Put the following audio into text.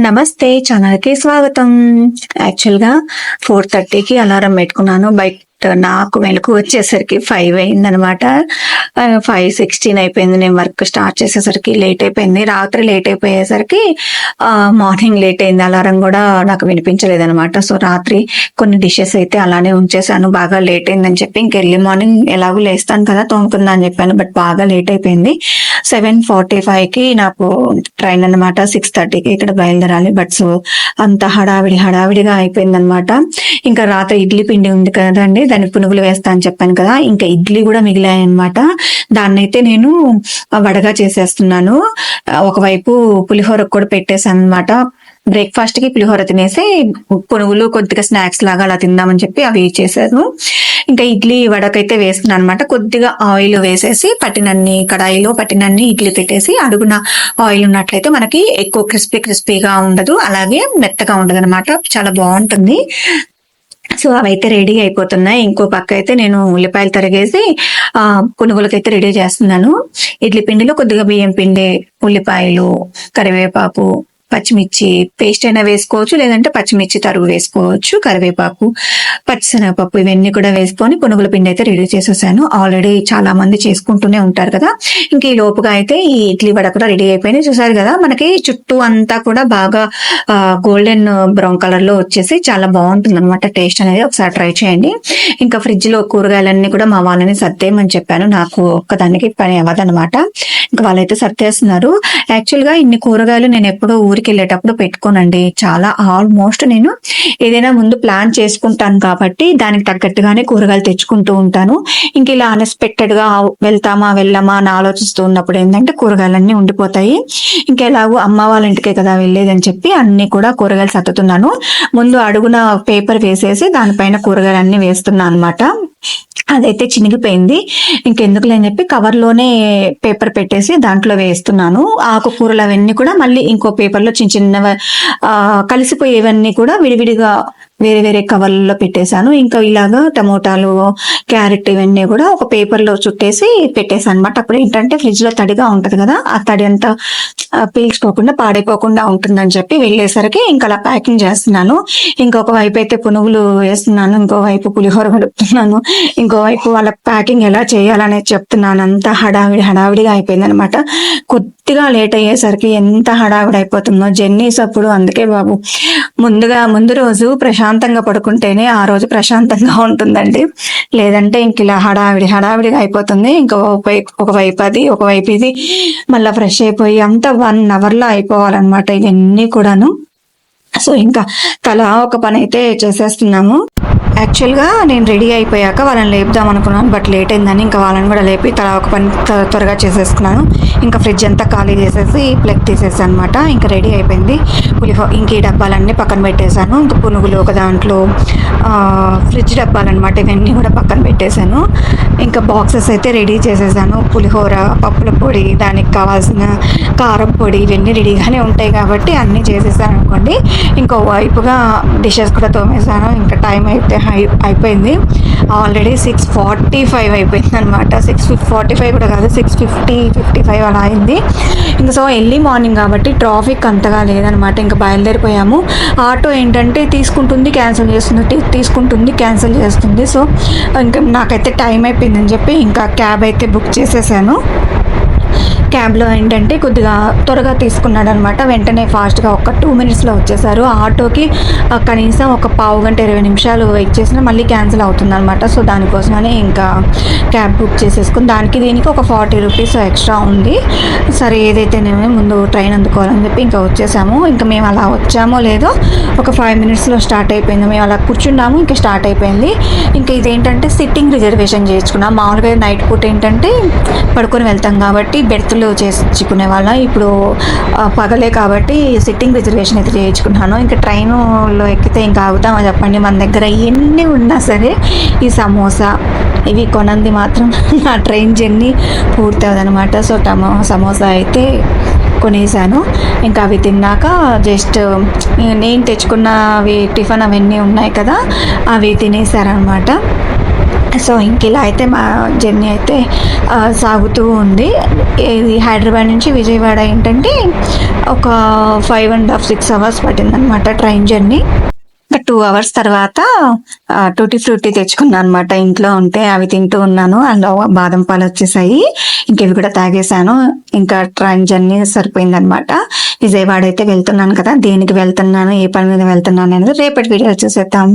నమస్తే ఛానల్కి స్వాగతం. యాక్చువల్గా ఫోర్ థర్టీకి అలారం పెట్టుకున్నాను. బైక్ నాకు మెలకు వచ్చేసరికి ఫైవ్ అయిందనమాట. ఫైవ్ సిక్స్టీన్ అయిపోయింది. నేను వర్క్ స్టార్ట్ చేసేసరికి లేట్ అయిపోయింది. రాత్రి లేట్ అయిపోయేసరికి మార్నింగ్ లేట్ అయింది. అలారం కూడా నాకు వినిపించలేదు అనమాట సో రాత్రి కొన్ని డిషెస్ అయితే అలానే ఉంచేసాను బాగా లేట్ అయిందని చెప్పి ఇంక ఎర్లీ మార్నింగ్ ఎలాగో లేస్తాను కదా తోముకుందా అని చెప్పాను. బట్ బాగా లేట్ అయిపోయింది. సెవెన్ ఫార్టీ ఫైవ్కి నాకు ట్రైన్ అన్నమాట. సిక్స్ థర్టీకి ఇక్కడ బయలుదేరాలి. బట్ సో అంత హడావిడి హడావిడిగా అయిపోయింది అనమాట ఇంకా రాత్రి ఇడ్లీ పిండి ఉంది కదండి. దానికి పునుగులు వేస్తా అని చెప్పాను కదా ఇంకా ఇడ్లీ కూడా మిగిలాయి అనమాట దాన్నైతే నేను వడగా చేసేస్తున్నాను. ఒకవైపు పులిహోర కూడా పెట్టేశాను అనమాట బ్రేక్ఫాస్ట్కి పులిహోర తినేసి పునుగులు కొద్దిగా స్నాక్స్ లాగా అలా తిందామని చెప్పి అవి చేశాను. ఇంకా ఇడ్లీ వడకైతే వేస్తున్నాను అనమాట కొద్దిగా ఆయిల్ వేసేసి పట్టినన్ని కడాయిలో పట్టినన్ని ఇడ్లీ పెట్టేసి అడుగున ఆయిల్ ఉన్నట్లయితే మనకి ఎక్కువ క్రిస్పీ క్రిస్పీగా ఉండదు. అలాగే మెత్తగా ఉండదు అనమాట చాలా బాగుంటుంది. సో అవైతే రెడీ అయిపోతున్నాయి. ఇంకో పక్క అయితే నేను ఉల్లిపాయలు తరిగేసి ఆ పునుగులకైతే రెడీ చేస్తున్నాను. ఇడ్లీ పిండిలో కొద్దిగా బియ్యం పిండి ఉల్లిపాయలు కరివేపాకు పచ్చిమిర్చి పేస్ట్ అయినా వేసుకోవచ్చు లేదంటే పచ్చిమిర్చి తరుగు వేసుకోవచ్చు కరివేపాకు పచ్చిసెనగపప్పు ఇవన్నీ కూడా వేసుకొని పునుగుల పిండి అయితే రెడీ చేసేసాను. ఆల్రెడీ చాలా మంది చేసుకుంటూనే ఉంటారు కదా. ఇంక ఈ లోపుగా అయితే ఈ ఇడ్లీ వడ కూడా రెడీ అయిపోయింది చూసారు కదా మనకి చుట్టూ అంతా కూడా బాగా గోల్డెన్ బ్రౌన్ కలర్లో వచ్చేసి చాలా బాగుంటుంది అనమాట టేస్ట్ అనేది ఒకసారి ట్రై చేయండి. ఇంకా ఫ్రిడ్జ్లో కూరగాయలన్నీ కూడా మా వాళ్ళని సర్దేయమని చెప్పాను. నాకు ఒక్కదానికి పని అవ్వదనమాట ఇంకా వాళ్ళైతే సర్దేస్తున్నారు యాక్చువల్గా ఇన్ని కూరగాయలు నేను ఎప్పుడో ఊరికి వెళ్ళేటప్పుడు పెట్టుకోనండి. చాలా ఆల్మోస్ట్ నేను ఏదైనా ముందు ప్లాన్ చేసుకుంటాను కాబట్టి దానికి తగ్గట్టుగానే కూరగాయలు తెచ్చుకుంటూ ఉంటాను. ఇంక ఇలా అన్ఎక్స్పెక్టెడ్గా వెళ్తామా వెళ్ళామా అని ఆలోచిస్తూ ఉన్నప్పుడు ఏంటంటే కూరగాయలన్నీ ఉండిపోతాయి. ఇంకా ఎలాగో అమ్మ వాళ్ళ ఇంటికే కదా వెళ్ళేదని చెప్పి అన్ని కూడా కూరగాయలు సత్తుతున్నాను ముందు అడుగున పేపర్ వేసేసి దానిపైన కూరగాయలన్నీ వేస్తున్నాను అనమాట అదైతే చినిగిపోయింది. ఇంకెందుకులే అని చెప్పి కవర్లోనే పేపర్ పెట్టేసి దాంట్లో వేస్తున్నాను. ఆకుకూరలు అవన్నీ కూడా మళ్ళీ ఇంకో పేపర్లో చిన్న చిన్న కలిసిపోయేవన్నీ కూడా విడివిడిగా వేరే వేరే కవర్లలో పెట్టేశాను. ఇంకా ఇలాగా టమోటాలు క్యారెట్ ఇవన్నీ కూడా ఒక పేపర్లో చుట్టేసి పెట్టేశాను అనమాట అప్పుడు ఏంటంటే ఫ్రిడ్జ్లో తడిగా ఉంటుంది కదా ఆ తడి అంతా పీల్చుకోకుండా పాడైపోకుండా ఉంటుందని చెప్పి వెళ్ళేసరికి ఇంకా అలా ప్యాకింగ్ చేస్తున్నాను. ఇంకొక వైపు అయితే పునుగులు వేస్తున్నాను ఇంకోవైపు పులిహోర కడుపుతున్నాను. ఇంకోవైపు వాళ్ళ ప్యాకింగ్ ఎలా చేయాలనేది చెప్తున్నాను. అంత హడావిడి హడావిడిగా అయిపోయింది అనమాట కొద్దిగా లేట్ అయ్యేసరికి ఎంత హడావిడి అయిపోతుందో జర్నీస్ అప్పుడు అందుకే బాబు. ముందుగా ముందు రోజు ప్రశాంత్ ప్రశాంతంగా పడుకుంటేనే ఆ రోజు ప్రశాంతంగా ఉంటుందండి. లేదంటే ఇంక ఇలా హడావిడి హడావిడిగా అయిపోతుంది. ఇంకో ఒక వైపు అది ఒక వైపు ఇది. మళ్ళీ ఫ్రెష్ అయిపోయి అంతా వన్ అవర్లో అయిపోవాలన్నమాట ఇవన్నీ కూడాను. సో ఇంకా తలా ఒక పని అయితే చేసేస్తున్నాము. యాక్చువల్గా నేను రెడీ అయిపోయాక వాళ్ళని లేపుదాం అనుకున్నాను బట్ లేట్ అయిందని ఇంకా వాళ్ళని కూడా లేపి తలా ఒక పని త్వరగా చేసేసుకున్నాను. ఇంకా ఫ్రిడ్జ్ అంతా ఖాళీ చేసేసి ప్లగ్ తీసేసాను అనమాట ఇంకా రెడీ అయిపోయింది. పులిహో ఇంక ఈ డబ్బాలన్నీ పక్కన పెట్టేశాను. ఇంకా పునుగులు ఒక దాంట్లో ఫ్రిడ్జ్ డబ్బాలన్నమాట. ఇవన్నీ కూడా పక్కన పెట్టేశాను. ఇంకా బాక్సెస్ అయితే రెడీ చేసేసాను. పులిహోర పప్పుల పొడి దానికి కావాల్సిన కారం పొడి ఇవన్నీ రెడీగానే ఉంటాయి కాబట్టి అన్నీ చేసేసాను అనుకోండి. ఇంకో వైపుగా డిషెస్ కూడా తోమేసాను ఇంకా టైం అయితే అయి అయిపోయింది. ఆల్రెడీ సిక్స్ ఫార్టీ ఫైవ్ అయిపోయింది అనమాట సిక్స్ ఫార్టీ ఫైవ్ కూడా కాదు సిక్స్ ఫిఫ్టీ ఫిఫ్టీ ఫైవ్ అలా అయింది. ఇంకా సో ఎర్లీ మార్నింగ్ కాబట్టి ట్రాఫిక్ అంతగా లేదనమాట ఇంకా బయలుదేరిపోయాము. ఆటో ఏంటంటే తీసుకుంటుంది క్యాన్సిల్ చేస్తుంది తీసుకుంటుంది క్యాన్సిల్ చేస్తుంది. సో ఇంకా నాకైతే టైం అయిపోయిందని చెప్పి ఇంకా క్యాబ్ అయితే బుక్ చేసేసాను. క్యాబ్లో ఏంటంటే కొద్దిగా త్వరగా తీసుకున్నాడు అనమాట వెంటనే ఫాస్ట్గా ఒక టూ మినిట్స్లో వచ్చేసారు. ఆటోకి కనీసం ఒక పావు గంట ఇరవై నిమిషాలు వెయిట్ చేసినా మళ్ళీ క్యాన్సిల్ అవుతుంది అనమాట సో దానికోసమనే ఇంకా క్యాబ్ బుక్ చేసేసుకుని దానికి దీనికి ఒక ఫార్టీ రూపీస్ ఎక్స్ట్రా ఉంది. సరే ఏదైతేనేమో ముందు ట్రైన్ అందుకోవాలని చెప్పి ఇంకా వచ్చేసాము. ఇంకా మేము అలా వచ్చామో లేదో ఒక ఫైవ్ మినిట్స్లో స్టార్ట్ అయిపోయింది. మేము అలా కూర్చున్నాము ఇంకా స్టార్ట్ అయిపోయింది. ఇంకా ఇదేంటంటే సిట్టింగ్ రిజర్వేషన్ చేయించుకున్నాం. మామూలుగా నైట్ పూట ఏంటంటే పడుకొని వెళ్తాం కాబట్టి బెర్త్లు చేసుకునే వాళ్ళం. ఇప్పుడు పగలే కాబట్టి సిట్టింగ్ రిజర్వేషన్ అయితే చేయించుకున్నాను ఇంకా ట్రైన్లో ఎక్కితే ఇంకా ఆగుతామని చెప్పండి. మన దగ్గర ఎన్ని ఉన్నా సరే ఈ సమోసా ఇవి కొనంది మాత్రం నా ట్రైన్ జర్నీ పూర్తి అనమాట సో టమో సమోసా అయితే కొనేసాను ఇంకా అవి తిన్నాక జస్ట్ నేను తెచ్చుకున్న అవి టిఫిన్ అవన్నీ ఉన్నాయి కదా అవి తినేసారనమాట సో ఇంక ఇలా అయితే మా జర్నీ అయితే సాగుతూ ఉంది. ఇది హైదరాబాద్ నుంచి విజయవాడ ఏంటంటే ఒక five and half six hours పట్టిందనమాట train journey. ఇంకా టూ అవర్స్ తర్వాత టూటీ ఫ్రూటీ తెచ్చుకున్నాను అనమాట ఇంట్లో ఉంటే అవి తింటూ ఉన్నాను అందులో బాదం పాలు వచ్చేసాయి. ఇంక ఇవి కూడా తాగేశాను. ఇంకా ట్రైన్ జర్నీ సరిపోయింది అనమాట విజయవాడ అయితే వెళ్తున్నాను కదా దేనికి వెళ్తున్నాను ఏ పని మీద వెళ్తున్నాను అనేది రేపటి వీడియో చూసేద్దాం.